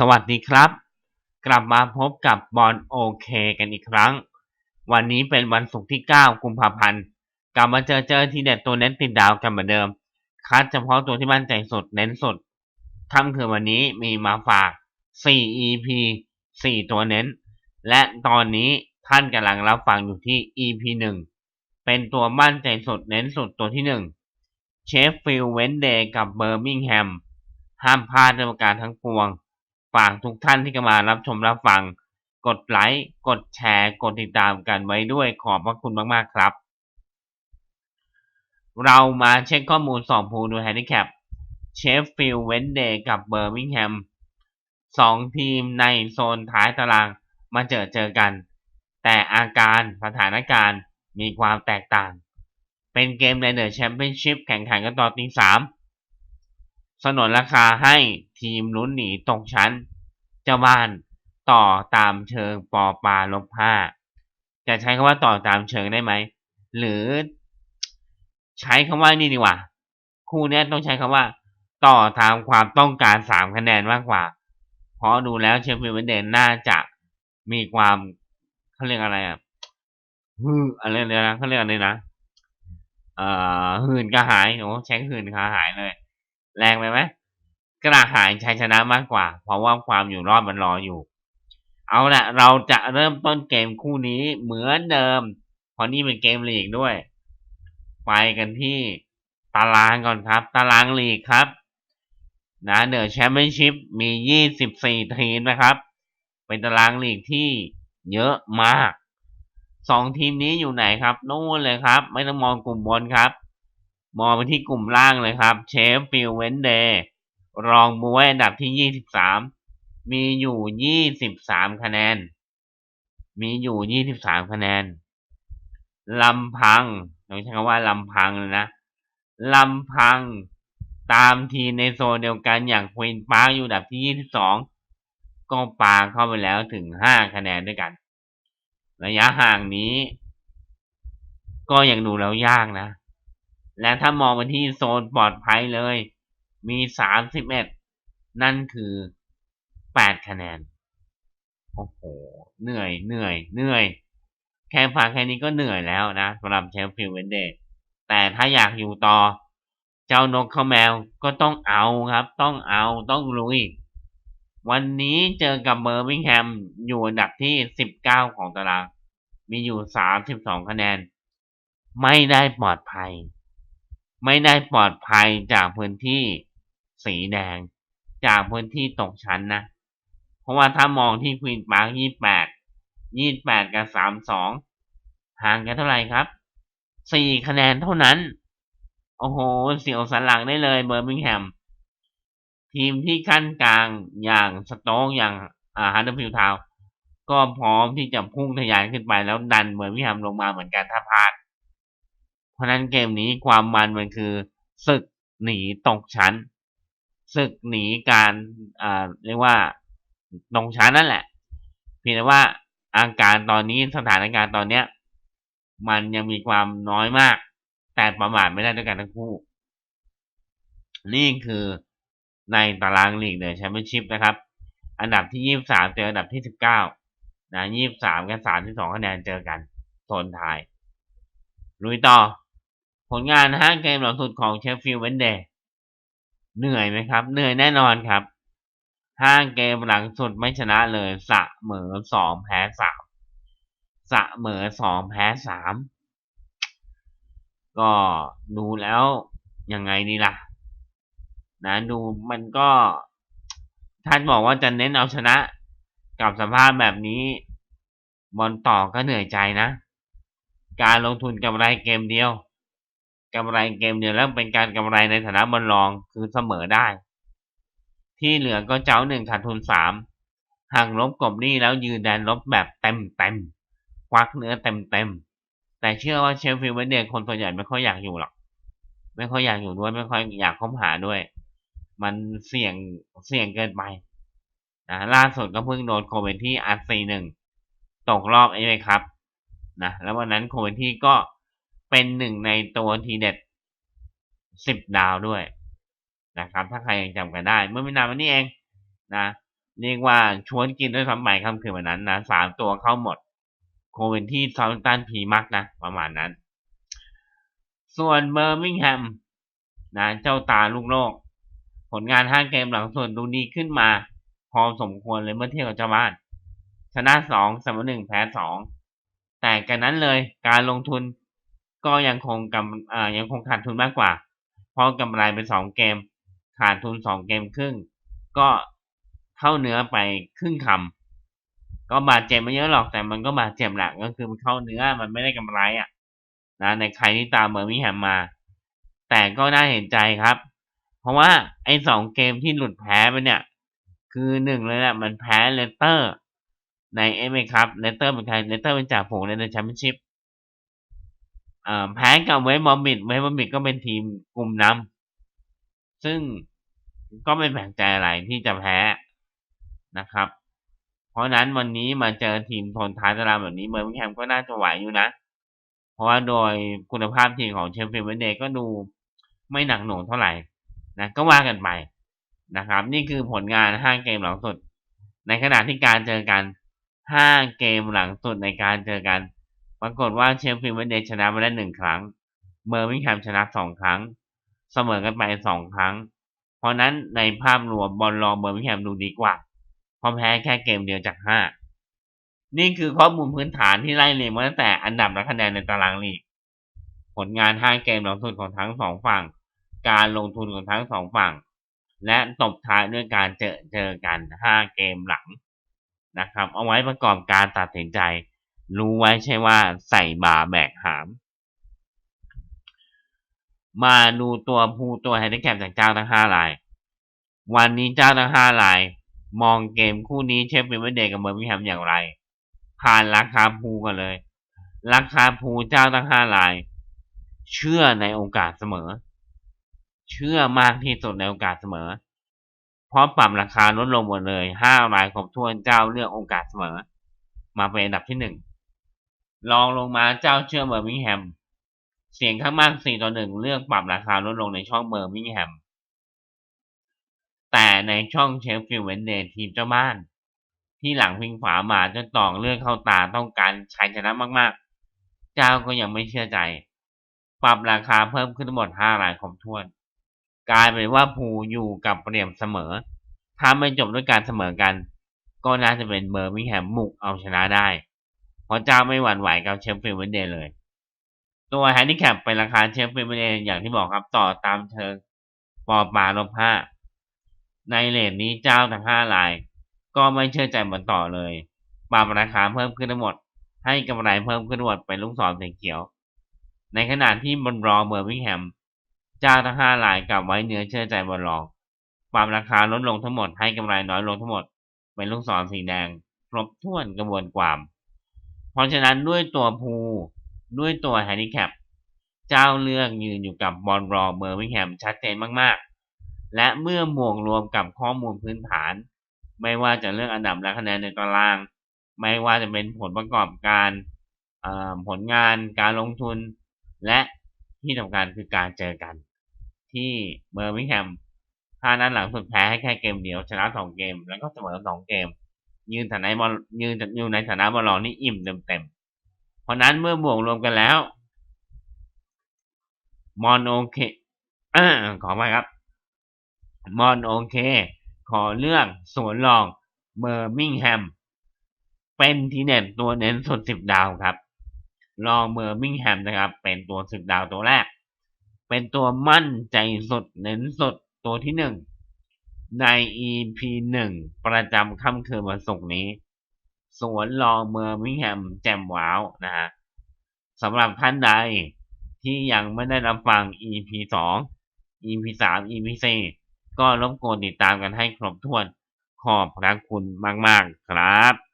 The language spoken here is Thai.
สวัสดีครับ กลับมาพบกับบอลโอเคกันอีกครั้ง วันนี้เป็นวันศุกร์ที่ 9 กุมภาพันธ์ กลับมาเจอเจอที่เด็ดตัวเน้นติดดาวกันเหมือนเดิม คัดเฉพาะตัวที่มั่นใจสุดเน้นสุดค่ำคืนวันนี้มีมาฝาก 4 EP 4 ตัวเน้น และตอนนี้ท่านกำลังรับฟังอยู่ที่ EP 1 เป็นตัวมั่นใจสุดเน้นสุดตัวที่ 1 เชฟฟิลด์เวนเดย์กับเบอร์มิงแฮมห้ามพลาดในประการทั้งปวง ฝากทุกท่านที่กำลังรับชมรับฟัง กดไลค์ กดแชร์ กดติดตามกันไว้ด้วยขอบพระคุณมาก ๆ ครับ เรามาเช็คข้อมูลสองภูดูแฮนดิแคปเชฟฟิลด์เวนเดย์กับเบอร์มิงแฮมสองทีมในโซนท้ายตารางมาเจอเจอกัน แต่อาการสถานการณ์มีความแตกต่าง เป็นเกมในเดอะแชมเปี้ยนชิพแข่งขันกันต่อตีสาม สนนราคาให้ทีมลุ้นหนีตกชั้น เจ้าบ้านต่อตามเชิงปอปาลบห้าจะใช้คำว่าต่อตามเชิงได้ไหม หรือใช้คำว่านี่ดีกว่า คู่นี้ต้องใช้คำว่า ต่อตามความต้องการสามคะแนนมากกว่า เพราะดูแล้วเชฟฟิลด์เวนเดนน่าจะมีความเขาเรียกอะไรอะฮืออะไรเนี่ยนะเขาเรียกอะไรนะเอ่อหื่นกระหายโอ้ใช้หื่นกระหายเลย แรงไปไหมกระหายชัยชนะมากกว่า เพราะว่าความอยู่รอดมันรออยู่ เอาละเราจะเริ่มต้นเกมคู่นี้เหมือนเดิม เพราะนี่เป็นเกมลีกด้วย ไปกันที่ตารางก่อนครับ ตารางลีกครับนะเดอะแชมเปี้ยนชิพมี 24 ทีมนะครับ เป็นตารางลีกที่เยอะมาก สองทีมนี้อยู่ไหนครับนู่นเลยครับ ไม่ต้องมองกลุ่มบนครับ มองไปที่กลุ่มล่างเลยครับเชฟฟิลเวนเดย์รองบวยอันดับที่ 23 มีอยู่ 23 คะแนน มีอยู่ 23 คะแนนลำพังต้องใช้คำว่าลำพังเลยนะลำพังตามทีในโซนเดียวกันอย่างควีนพาร์คอยู่อันดับที่ 22 ก็ปาเข้าไปแล้วถึง 5 คะแนนด้วยกัน ระยะห่างนี้ ก็ยังดูแล้วยากนะ และถ้ามองไปที่โซนปลอดภัยเลย มี31นั่นคือ8คะแนน โอ้โห เหนื่อย เหนื่อย เหนื่อย แค่ฟังแค่นี้ก็เหนื่อยแล้วนะสำหรับเชฟฟิลเวนเดย์แต่ถ้าอยากอยู่ต่อ เจ้านกข้าแมวก็ต้องเอาครับ ต้องเอา ต้องลุย วันนี้เจอกับเบอร์มิงแฮม อยู่อันดับที่19ของตาราง มีอยู่32คะแนน ไม่ได้ปลอดภัย ไม่ได้ปลอดภัยจากพื้นที่สีแดง จากพื้นที่ตกชั้นนะ เพราะว่าถ้ามองที่ควีนปาร์ค28 28กับ32ห่างกันเท่าไหร่ครับ4คะแนนเท่านั้น โอ้โห เสียวสันหลังได้เลยเบอร์มิงแฮม ทีมที่ขั้นกลางอย่างสโต๊กอย่างอ่าฮันเดอร์ฟิลทาวก็พร้อมที่จะพุ่งทะยานขึ้นไปแล้วดันเบอร์มิงแฮมลงมาเหมือนกันถ้าพลาด เพราะนั้นเกมนี้ความมันมันคือศึกหนีตกชั้นศึกหนีการอ่าเรียกว่าตกชั้นนั่นแหละ เพียงแต่ว่าอาการตอนนี้สถานการณ์ตอนเนี้ย มันยังมีความน้อยมาก แต่ประมาทไม่ได้ด้วยกันทั้งคู่ นี่คือในตารางลีกเดอะแชมเปี้ยนชิพนะครับ อันดับที่23เจออันดับที่19นะ23กับ32คะแนนเจอกันโซนทายลุยต่อ ผลงาน5เกมหลังสุดของเชฟฟิลด์เวนเดย์เหนื่อยไหมครับ เหนื่อยแน่นอนครับ5เกมหลังสุดไม่ชนะเลยสะเหมอ2แพ้3สะเหมอ2แพ้3ก็ดูแล้วยังไงดีล่ะ นะดูมันก็ท่านบอกว่าจะเน้นเอาชนะกับสภาพแบบนี้บอลต่อก็เหนื่อยใจนะ การลงทุนกำไรเกมเดียว กำไรเกมเดียวแล้วเป็นการกำไรในฐานะบอลรองคือเสมอได้ ที่เหลือก็เจ้าหนึ่งขาดทุนสามห่างลบกบหนี้แล้วยืนแดนลบแบบเต็มเต็มควักเนื้อเต็มเต็มแต่เชื่อว่าเชฟฟิลด์เวเดย์คนส่วนใหญ่ไม่ค่อยอยากอยู่หรอก ไม่ค่อยอยากอยู่ด้วย ไม่ค่อยอยากคบหาด้วย มันเสี่ยงเสี่ยงเกินไปนะล่าสุดก็เพิ่งโดนโคเวนที่อาร์ซีหนึ่งตกรอบเอเอครับนะแล้ววันนั้นโคเวนที่ก็ เป็นหนึ่งในตัวทีเด็ดสิบดาวด้วยนะครับ ถ้าใครยังจำกันได้ เมื่อไม่นานมานี้เองนะเรียกว่าชวนกินด้วยซ้ำไปค่ำคืนวันนั้นนะสามตัวเข้าหมด โคเวนที่ซาวตันพีมักนะ ประมาณนั้น ส่วนเบอร์มิงแฮมนะเจ้าตาลูกโลก ผลงานห้าเกมหลังส่วนดูดีขึ้นมา พอสมควรเลยเมื่อเทียบกับเจ้าบ้าน ชนะสองเสมอหนึ่งแพ้สองแต่กันนั้นเลยการลงทุน ก็ยังคงกำอ่ายังคงขาดทุนมากกว่า เพราะกำไรเป็นสองเกม ขาดทุนสองเกมครึ่ง ก็เข้าเนื้อไปครึ่งคำก็บาดเจ็บไม่เยอะหรอกแต่มันก็บาดเจ็บแหละก็คือมันเข้าเนื้อมันไม่ได้กำไรอะนะในใครที่ตามเมอร์มิแฮมมา แต่ก็น่าเห็นใจครับ เพราะว่าไอ้สองเกมที่หลุดแพ้ไปเนี่ย คือหนึ่งเลยแหละมันแพ้เลสเตอร์ ในเอเอครับเลสเตอร์เป็นใครเลสเตอร์เป็นจ่าฝูงในแชมเปี้ยนชิพ แพ้กับเวสบอมบิดเวสบอมบิดก็เป็นทีมกลุ่มนำซึ่งก็ไม่แปลกใจอะไรที่จะแพ้นะครับ เพราะนั้นวันนี้มาเจอทีมทนท้ายตารางแบบนี้เบอร์มิงแฮมก็น่าจะไหวอยู่นะ เพราะว่าโดยคุณภาพทีมของเชฟฟิลด์เวนเดย์ก็ดูไม่หนักหน่วงเท่าไหร่นะก็ว่ากันไปนะครับ นี่คือผลงาน5เกมหลังสุด ในขณะที่การเจอกัน5เกมหลังสุดในการเจอกัน ปรากฏว่าเชฟฟิลด์เวนเดย์ชนะมาได้หนึ่งครั้งเบอร์มิงแฮมชนะสองครั้ง เสมอกันไปสองครั้ง เพราะนั้นในภาพรวมบอลลองเบอร์มิงแฮมดูดีกว่าเพราะแพ้แค่เกมเดียวจากห้านี่คือข้อมูลพื้นฐานที่ไล่เรียงมาตั้งแต่อันดับและคะแนนในตารางลีก ผลงานห้าเกมหลังสุดของทั้งสองฝั่ง การลงทุนของทั้งสองฝั่ง และตบท้ายด้วยการเจอเจอกันห้าเกมหลังนะครับ เอาไว้ประกอบการตัดสินใจ รู้ไว้ใช่ว่าใส่บาแบกหาม มาดูตัวผู้ตัวแฮนดิแคปจากเจ้าทั้งห้าราย วันนี้เจ้าทั้งห้าราย มองเกมคู่นี้เชฟฟิลด์เดย์กับเบอร์มิงแฮมอย่างไร ผ่านราคาภูกันเลย ราคาภูเจ้าทั้งห้าราย เชื่อในโอกาสเสมอ เชื่อมากที่สุดในโอกาสเสมอเพราะปรับราคาลดลงหมดเลยห้ารายครบถ้วนเจ้าเลือกโอกาสเสมอ มาเป็นอันดับที่หนึ่ง ลองลงมาเจ้าเชื่อเบอร์มิงแฮม เสียงข้างมาก4ต่อ1เลือกปรับราคาลดลงในช่องเบอร์มิงแฮม แต่ในช่องเชฟฟิลด์เวนเดย์ทีมเจ้าบ้าน ที่หลังพิงฝามาจนตองเลือกเข้าตาต้องการชัยชนะมากๆ เจ้าก็ยังไม่เชื่อใจ ปรับราคาเพิ่มขึ้นทั้งหมด5รายครบถ้วน กลายเป็นว่าภูอยู่กับเปรียมเสมอถ้าไม่จบด้วยการเสมอกัน ก็น่าจะเป็นเบอร์มิงแฮมมุกเอาชนะได้ พราะเจ้าไม่หวั่นไหวกับเชฟฟิลด์เวนเดย์เลย ตัวแฮนดิแคปเป็นราคาเชฟฟิลด์เวนเดย์อย่างที่บอกครับต่อตามเชิงปอปาลบห้าในเลทนี้เจ้าทั้งห้าราย ก็ไม่เชื่อใจบนต่อเลยปรับราคาเพิ่มขึ้นทั้งหมด ให้กำไรเพิ่มขึ้นทั้งหมดเป็นลูกศรสีเขียว ในขณะที่บนรอเบอร์มิงแฮมเจ้าทั้งห้ารายกลับไว้เนื้อเชื่อใจบนรองปรับราคาลดลงทั้งหมดให้กำไรน้อยลงทั้งหมด เป็นลูกศรสีแดง ครบถ้วนกระบวนความ เพราะฉะนั้นด้วยตัวภูด้วยตัวแฮนดิแคปเจ้าเลือกยืนอยู่กับบอลรอเบอร์มิงแฮมชัดเจนมากๆ และเมื่อหมวกรวมกับข้อมูลพื้นฐาน ไม่ว่าจะเรื่องอันดับและคะแนนในตาราง ไม่ว่าจะเป็นผลประกอบการผลงานการลงทุน และที่สำคัญคือการเจอกัน ที่เบอร์มิงแฮมถ้านั้นหลังสุดแพ้ให้แค่เกมเดียว ชนะสองเกม แล้วก็เสมอสองเกม ยืนฐานะบอลยืนอยู่ในฐานะบอลลองนี่อิ่มเต็มเต็มเพราะนั้นเมื่อบวกรวมกันแล้วมอนโอเคอขอไปครับมอนโอเค ขอเลือกสวนรองเบอร์มิงแฮม เป็นทีเน็ตตัวเน้นสุดสิบดาวครับลองเบอร์มิงแฮมนะครับ เป็นตัวสิบดาวตัวแรก เป็นตัวมั่นใจสุดเน้นสุดตัวที่หนึ่ง ใน EP หนึ่งประจำค่ำคืนวันศุกร์นี้ สวนลองเบอร์มิแฮมแจมว้าวนะฮะสำหรับท่านใดที่ยังไม่ได้รับฟัง EP 2 EP 3 EP 4ก็รบกวนติดตามกันให้ครบถ้วนขอบพระคุณมาก ๆ ครับ